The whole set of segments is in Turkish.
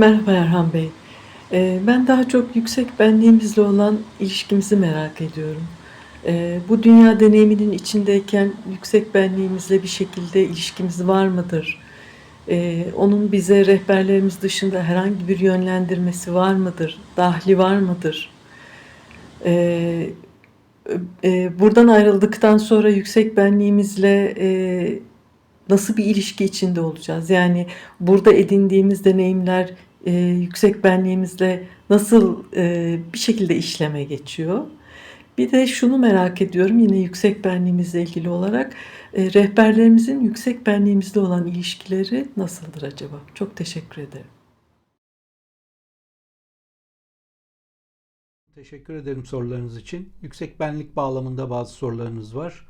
Merhaba Erhan Bey. Eee, ben daha çok yüksek benliğimizle olan ilişkimizi merak ediyorum. Eee, bu dünya deneyiminin içindeyken yüksek benliğimizle bir şekilde ilişkimiz var mıdır? Eee, onun bize rehberlerimiz dışında herhangi bir yönlendirmesi var mıdır? Dahli var mıdır? Eee, buradan ayrıldıktan sonra yüksek benliğimizle eee, nasıl bir ilişki içinde olacağız? Yani burada edindiğimiz deneyimler eee, yüksek benliğimizle nasıl eee, bir şekilde işleme geçiyor? Bir de şunu merak ediyorum yine yüksek benliğimizle ilgili olarak eee, rehberlerimizin yüksek benliğimizle olan ilişkileri nasıldır acaba? Çok teşekkür ederim. Teşekkür ederim sorularınız için. Yüksek benlik bağlamında bazı sorularınız var.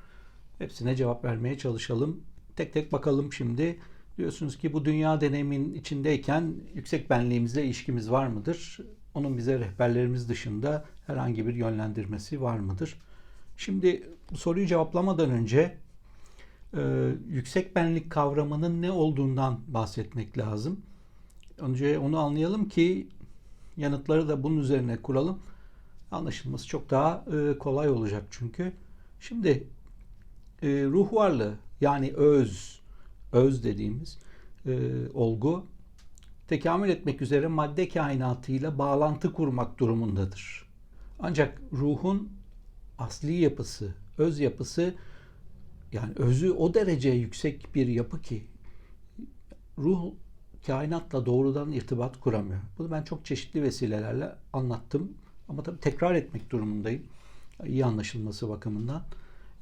Hepsine cevap vermeye çalışalım. Tek tek bakalım şimdi. Diyorsunuz ki bu dünya deneyimin içindeyken yüksek benliğimizle ilişkimiz var mıdır? Onun bize rehberlerimiz dışında herhangi bir yönlendirmesi var mıdır? Şimdi bu soruyu cevaplamadan önce e, yüksek benlik kavramının ne olduğundan bahsetmek lazım. Önce onu anlayalım ki yanıtları da bunun üzerine kuralım. Anlaşılması çok daha e, kolay olacak çünkü. Şimdi e, ruh varlığı yani öz, öz dediğimiz e, olgu tekamül etmek üzere madde kainatıyla bağlantı kurmak durumundadır. Ancak ruhun asli yapısı, öz yapısı yani özü o derece yüksek bir yapı ki ruh kainatla doğrudan irtibat kuramıyor. Bunu ben çok çeşitli vesilelerle anlattım. Ama tabii tekrar etmek durumundayım. İyi anlaşılması bakımından.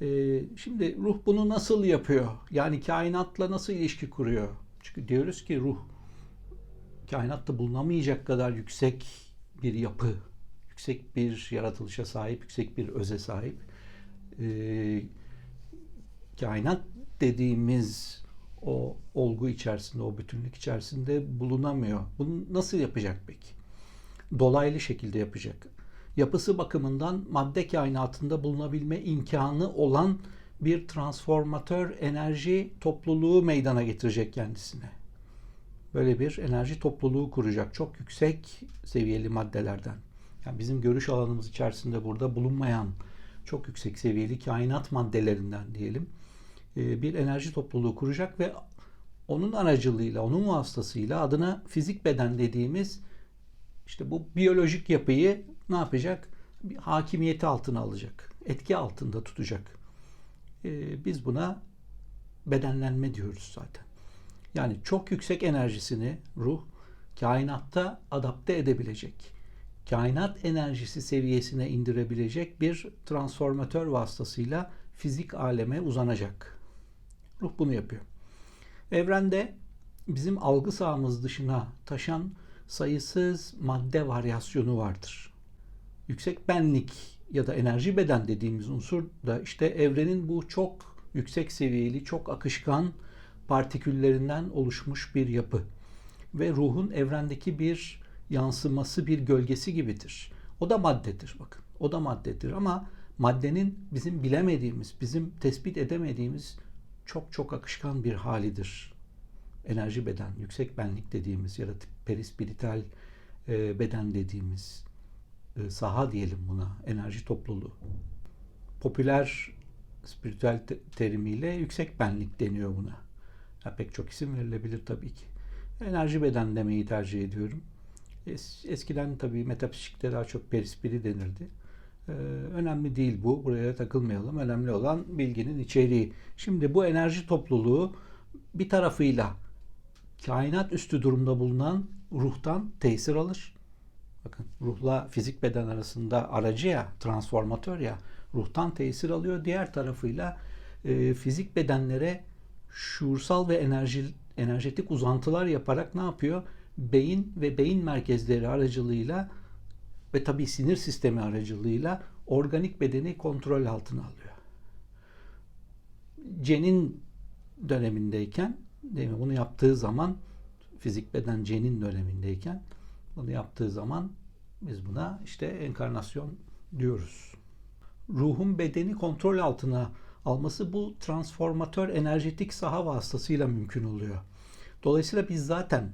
Ee, şimdi ruh bunu nasıl yapıyor? Yani kainatla nasıl ilişki kuruyor? Çünkü diyoruz ki ruh kainatta bulunamayacak kadar yüksek bir yapı, yüksek bir yaratılışa sahip, yüksek bir öze sahip. Ee, kainat dediğimiz o olgu içerisinde, o bütünlük içerisinde bulunamıyor. Bunu nasıl yapacak peki? Dolaylı şekilde yapacak. Yapısı bakımından madde kainatında bulunabilme imkanı olan bir transformatör enerji topluluğu meydana getirecek kendisine. Böyle bir enerji topluluğu kuracak. Çok yüksek seviyeli maddelerden. Yani bizim görüş alanımız içerisinde burada bulunmayan çok yüksek seviyeli kainat maddelerinden diyelim e, bir enerji topluluğu kuracak ve onun aracılığıyla, onun vasıtasıyla adına fizik beden dediğimiz işte bu biyolojik yapıyı ne yapacak? Bir hakimiyeti altına alacak. Etki altında tutacak. E, biz buna bedenlenme diyoruz zaten. Yani çok yüksek enerjisini ruh kainatta adapte edebilecek. Kainat enerjisi seviyesine indirebilecek bir transformatör vasıtasıyla fizik aleme uzanacak. Ruh bunu yapıyor. Evrende bizim algı sahamız dışına taşan sayısız madde varyasyonu vardır. Yüksek benlik ya da enerji beden dediğimiz unsur da işte evrenin bu çok yüksek seviyeli, çok akışkan partiküllerinden oluşmuş bir yapı. Ve ruhun evrendeki bir yansıması, bir gölgesi gibidir. O da maddedir bakın. O da maddedir ama maddenin bizim bilemediğimiz, bizim tespit edemediğimiz çok çok akışkan bir halidir. Enerji beden, yüksek benlik dediğimiz ya da perispirital e, beden dediğimiz saha diyelim buna, enerji topluluğu. Popüler spiritüel te- terimiyle yüksek benlik deniyor buna. Ya pek çok isim verilebilir tabii ki. Enerji beden demeyi tercih ediyorum. Es- eskiden tabii metafizikte daha çok perispiri denirdi. Ee, önemli değil bu. Buraya takılmayalım. Önemli olan bilginin içeriği. Şimdi bu enerji topluluğu bir tarafıyla kainat üstü durumda bulunan ruhtan tesir alır. Ruhla fizik beden arasında aracı ya, transformatör ya, ruhtan tesir alıyor. Diğer tarafıyla e, fizik bedenlere şuursal ve enerji enerjetik uzantılar yaparak ne yapıyor? Beyin ve beyin merkezleri aracılığıyla ve tabii sinir sistemi aracılığıyla organik bedeni kontrol altına alıyor. Cenin dönemindeyken değil mi? Bunu yaptığı zaman fizik beden cenin dönemindeyken bunu yaptığı zaman biz buna işte enkarnasyon diyoruz. Ruhun bedeni kontrol altına alması bu transformatör enerjetik saha vasıtasıyla mümkün oluyor. Dolayısıyla biz zaten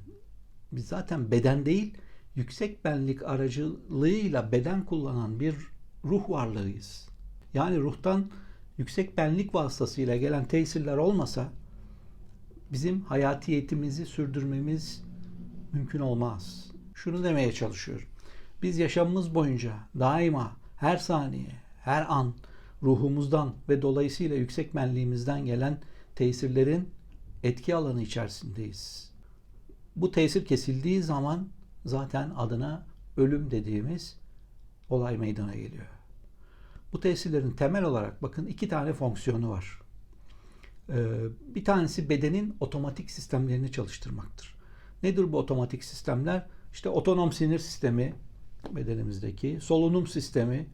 Biz zaten beden değil, yüksek benlik aracılığıyla beden kullanan bir ruh varlığıyız. Yani ruhtan yüksek benlik vasıtasıyla gelen tesirler olmasa bizim hayatiyetimizi sürdürmemiz mümkün olmaz. Şunu demeye çalışıyorum. Biz yaşamımız boyunca daima her saniye, her an ruhumuzdan ve dolayısıyla yüksek benliğimizden gelen tesirlerin etki alanı içerisindeyiz. Bu tesir kesildiği zaman zaten adına ölüm dediğimiz olay meydana geliyor. Bu tesirlerin temel olarak bakın iki tane fonksiyonu var. Ee, bir tanesi bedenin otomatik sistemlerini çalıştırmaktır. Nedir bu otomatik sistemler? İşte otonom sinir sistemi bedenimizdeki, solunum sistemi?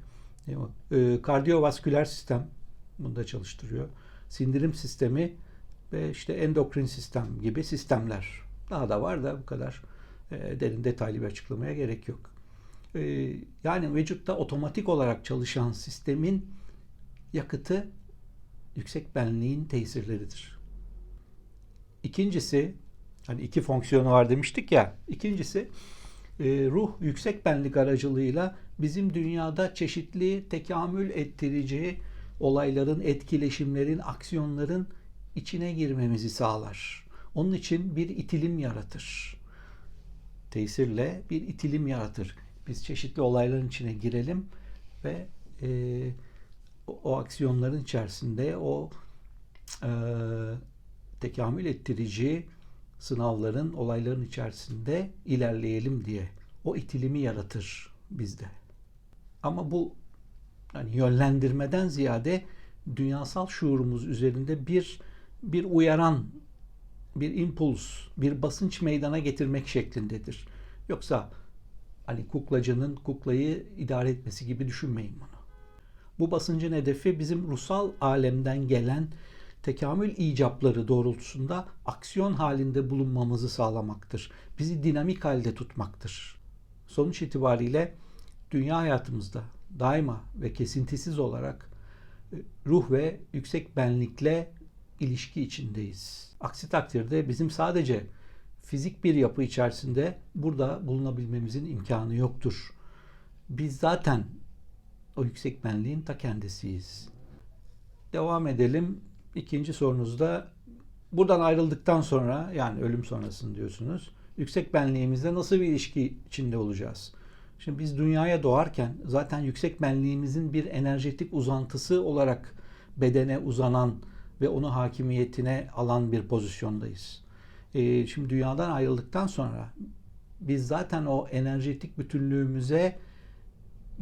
Ee, kardiyovasküler sistem bunu da çalıştırıyor. Sindirim sistemi ve işte endokrin sistem gibi sistemler. Daha da var da bu kadar e, derin detaylı bir açıklamaya gerek yok. E, yani vücutta otomatik olarak çalışan sistemin yakıtı yüksek benliğin tesirleridir. İkincisi, hani iki fonksiyonu var demiştik ya. İkincisi, e, ruh yüksek benlik aracılığıyla bizim dünyada çeşitli tekamül ettirici olayların, etkileşimlerin, aksiyonların içine girmemizi sağlar. Onun için bir itilim yaratır. Tesirle bir itilim yaratır. Biz çeşitli olayların içine girelim ve e, o, o aksiyonların içerisinde o e, tekamül ettirici sınavların, olayların içerisinde ilerleyelim diye o itilimi yaratır bizde. Ama bu yani yönlendirmeden ziyade dünyasal şuurumuz üzerinde bir bir uyaran, bir impuls, bir basınç meydana getirmek şeklindedir. Yoksa hani kuklacının kuklayı idare etmesi gibi düşünmeyin bunu. Bu basıncın hedefi bizim ruhsal alemden gelen tekamül icapları doğrultusunda aksiyon halinde bulunmamızı sağlamaktır. Bizi dinamik halde tutmaktır. Sonuç itibariyle dünya hayatımızda daima ve kesintisiz olarak ruh ve yüksek benlikle ilişki içindeyiz. Aksi takdirde bizim sadece fizik bir yapı içerisinde burada bulunabilmemizin imkanı yoktur. Biz zaten o yüksek benliğin ta kendisiyiz. Devam edelim. İkinci sorunuzda buradan ayrıldıktan sonra yani ölüm sonrasını diyorsunuz. Yüksek benliğimizle nasıl bir ilişki içinde olacağız? Şimdi biz dünyaya doğarken zaten yüksek benliğimizin bir enerjetik uzantısı olarak bedene uzanan ve onu hakimiyetine alan bir pozisyondayız. Ee, şimdi dünyadan ayrıldıktan sonra biz zaten o enerjetik bütünlüğümüze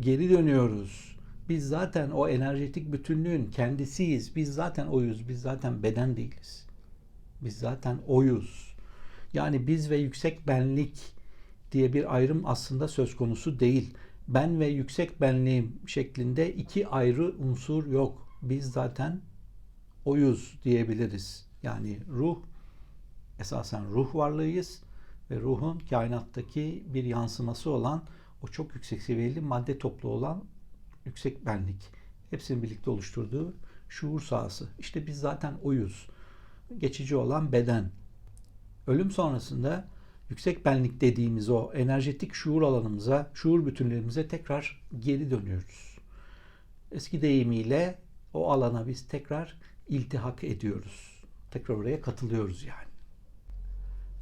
geri dönüyoruz. Biz zaten o enerjetik bütünlüğün kendisiyiz. Biz zaten oyuz. Biz zaten beden değiliz. Biz zaten oyuz. Yani biz ve yüksek benlik diye bir ayrım aslında söz konusu değil. Ben ve yüksek benliğim şeklinde iki ayrı unsur yok. Biz zaten oyuz diyebiliriz. Yani ruh esasen ruh varlığıyız ve ruhun kainattaki bir yansıması olan o çok yüksek seviyeli madde toplu olan yüksek benlik. Hepsinin birlikte oluşturduğu şuur sahası. İşte biz zaten oyuz. Geçici olan beden. Ölüm sonrasında yüksek benlik dediğimiz o enerjetik şuur alanımıza, şuur bütünlerimize tekrar geri dönüyoruz. Eski deyimiyle o alana biz tekrar iltihak ediyoruz. Tekrar oraya katılıyoruz yani.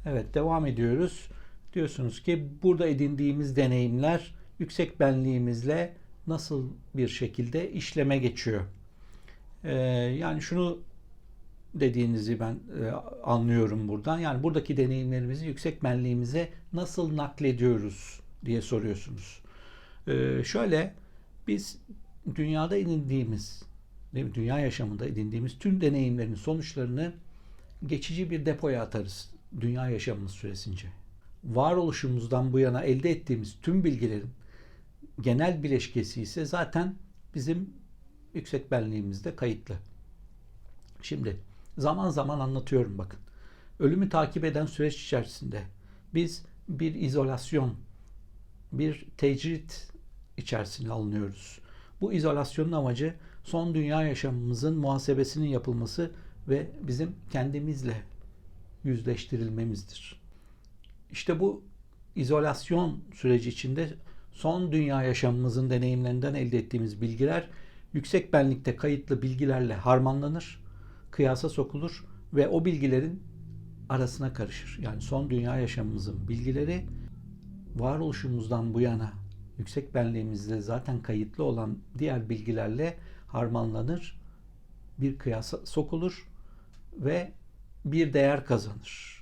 Evet devam ediyoruz. Diyorsunuz ki burada edindiğimiz deneyimler yüksek benliğimizle nasıl bir şekilde işleme geçiyor. Ee, yani şunu dediğinizi ben e, anlıyorum buradan. Yani buradaki deneyimlerimizi yüksek benliğimize nasıl naklediyoruz diye soruyorsunuz. Ee, şöyle biz dünyada edindiğimiz, dünya yaşamında edindiğimiz tüm deneyimlerin sonuçlarını geçici bir depoya atarız dünya yaşamımız süresince. Varoluşumuzdan bu yana elde ettiğimiz tüm bilgilerin genel bileşkesi ise zaten bizim yüksek benliğimizde kayıtlı. Şimdi zaman zaman anlatıyorum bakın. Ölümü takip eden süreç içerisinde biz bir izolasyon, bir tecrit içerisine alınıyoruz. Bu izolasyonun amacı son dünya yaşamımızın muhasebesinin yapılması ve bizim kendimizle yüzleştirilmemizdir. İşte bu izolasyon süreci içinde son dünya yaşamımızın deneyimlerinden elde ettiğimiz bilgiler yüksek benlikte kayıtlı bilgilerle harmanlanır, kıyasa sokulur ve o bilgilerin arasına karışır. Yani son dünya yaşamımızın bilgileri varoluşumuzdan bu yana yüksek benliğimizde zaten kayıtlı olan diğer bilgilerle harmanlanır, bir kıyasa sokulur ve bir değer kazanır.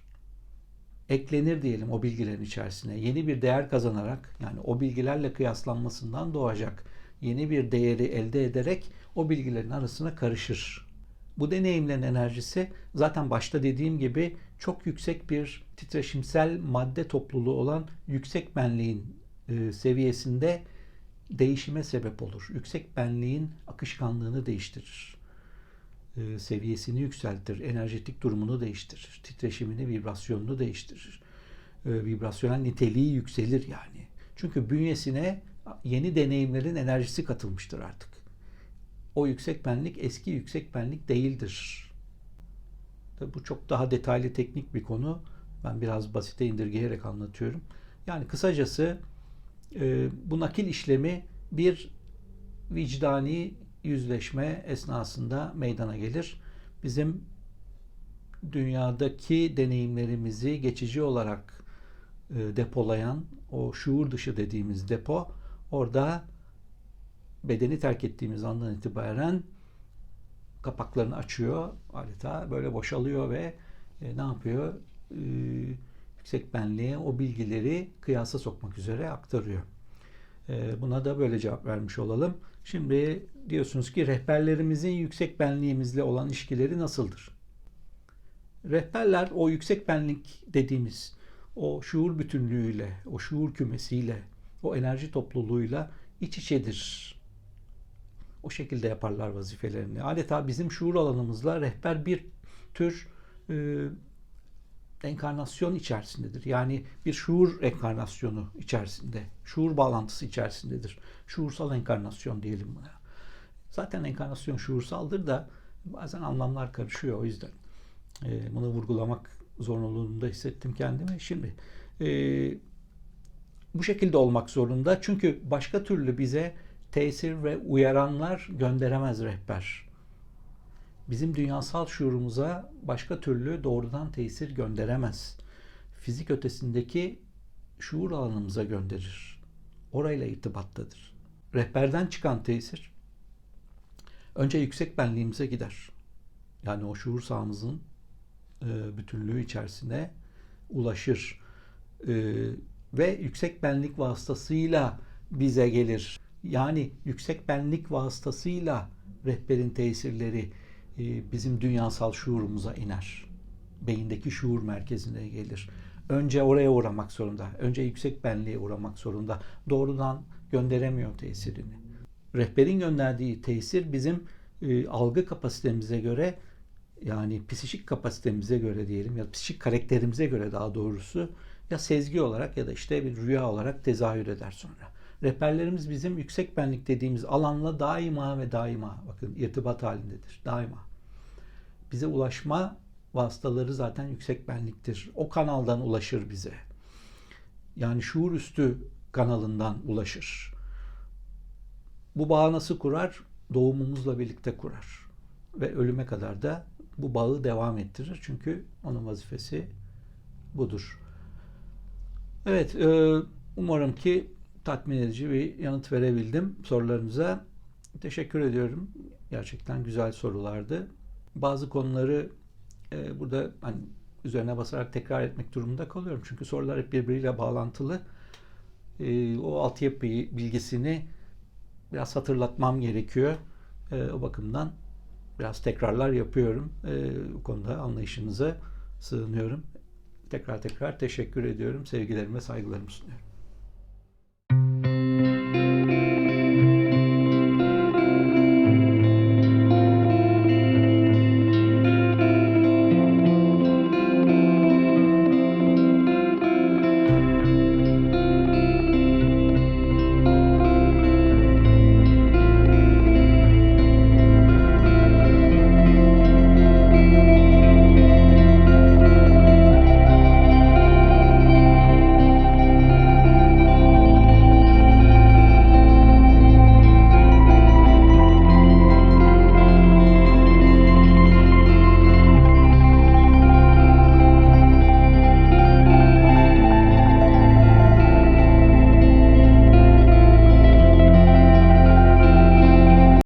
Eklenir diyelim o bilgilerin içerisine. Yeni bir değer kazanarak yani o bilgilerle kıyaslanmasından doğacak yeni bir değeri elde ederek o bilgilerin arasına karışır. Bu deneyimlerin enerjisi zaten başta dediğim gibi çok yüksek bir titreşimsel madde topluluğu olan yüksek benliğin e, seviyesinde değişime sebep olur. Yüksek benliğin akışkanlığını değiştirir. E, seviyesini yükseltir, enerjetik durumunu değiştirir, titreşimini, vibrasyonunu değiştirir. E, vibrasyonel niteliği yükselir yani. Çünkü bünyesine yeni deneyimlerin enerjisi katılmıştır artık. O yüksek benlik eski yüksek benlik değildir. Tabii bu çok daha detaylı teknik bir konu. Ben biraz basite indirgeyerek anlatıyorum. Yani kısacası e, bu nakil işlemi bir vicdani yüzleşme esnasında meydana gelir. Bizim dünyadaki deneyimlerimizi geçici olarak e, depolayan o şuur dışı dediğimiz depo orada bedeni terk ettiğimiz andan itibaren kapaklarını açıyor adeta böyle boşalıyor ve e, ne yapıyor? E, yüksek benliğe o bilgileri kıyasa sokmak üzere aktarıyor. E, buna da böyle cevap vermiş olalım. Şimdi diyorsunuz ki rehberlerimizin yüksek benliğimizle olan ilişkileri nasıldır? Rehberler o yüksek benlik dediğimiz o şuur bütünlüğüyle, o şuur kümesiyle, o enerji topluluğuyla iç içedir. O şekilde yaparlar vazifelerini. Adeta bizim şuur alanımızla rehber bir tür e, enkarnasyon içerisindedir. Yani bir şuur enkarnasyonu içerisinde, şuur bağlantısı içerisindedir. Şuursal enkarnasyon diyelim buna. Zaten enkarnasyon şuursaldır da bazen anlamlar karışıyor o yüzden. E, bunu vurgulamak zorunluluğunda hissettim kendimi. Şimdi e, bu şekilde olmak zorunda. Çünkü başka türlü bize tesir ve uyaranlar gönderemez rehber. Bizim dünyasal şuurumuza başka türlü doğrudan tesir gönderemez. Fizik ötesindeki şuur alanımıza gönderir. Orayla irtibattadır. Rehberden çıkan tesir önce yüksek benliğimize gider. Yani o şuur sahamızın e, bütünlüğü içerisine ulaşır. E, ve yüksek benlik vasıtasıyla bize gelir. Yani yüksek benlik vasıtasıyla rehberin tesirleri e, bizim dünyasal şuurumuza iner. Beyindeki şuur merkezine gelir. Önce oraya uğramak zorunda. Önce yüksek benliğe uğramak zorunda. Doğrudan gönderemiyor tesirini. Rehberin gönderdiği tesir bizim e, algı kapasitemize göre yani psikik kapasitemize göre diyelim ya psikik karakterimize göre daha doğrusu ya sezgi olarak ya da işte bir rüya olarak tezahür eder sonra. Rehberlerimiz bizim yüksek benlik dediğimiz alanla daima ve daima bakın irtibat halindedir. Daima. Bize ulaşma vasıtaları zaten yüksek benliktir. O kanaldan ulaşır bize. Yani şuur üstü kanalından ulaşır. Bu bağı nasıl kurar? Doğumumuzla birlikte kurar. Ve ölüme kadar da bu bağı devam ettirir. Çünkü onun vazifesi budur. Evet, e, umarım ki tatmin edici bir yanıt verebildim sorularınıza. Teşekkür ediyorum. Gerçekten güzel sorulardı. Bazı konuları e, burada hani üzerine basarak tekrar etmek durumunda kalıyorum. Çünkü sorular hep birbiriyle bağlantılı. E, o altyapı bilgisini biraz hatırlatmam gerekiyor. O bakımdan biraz tekrarlar yapıyorum. Bu konuda anlayışınıza sığınıyorum. Tekrar tekrar teşekkür ediyorum. Sevgilerime, saygılarımı sunuyorum.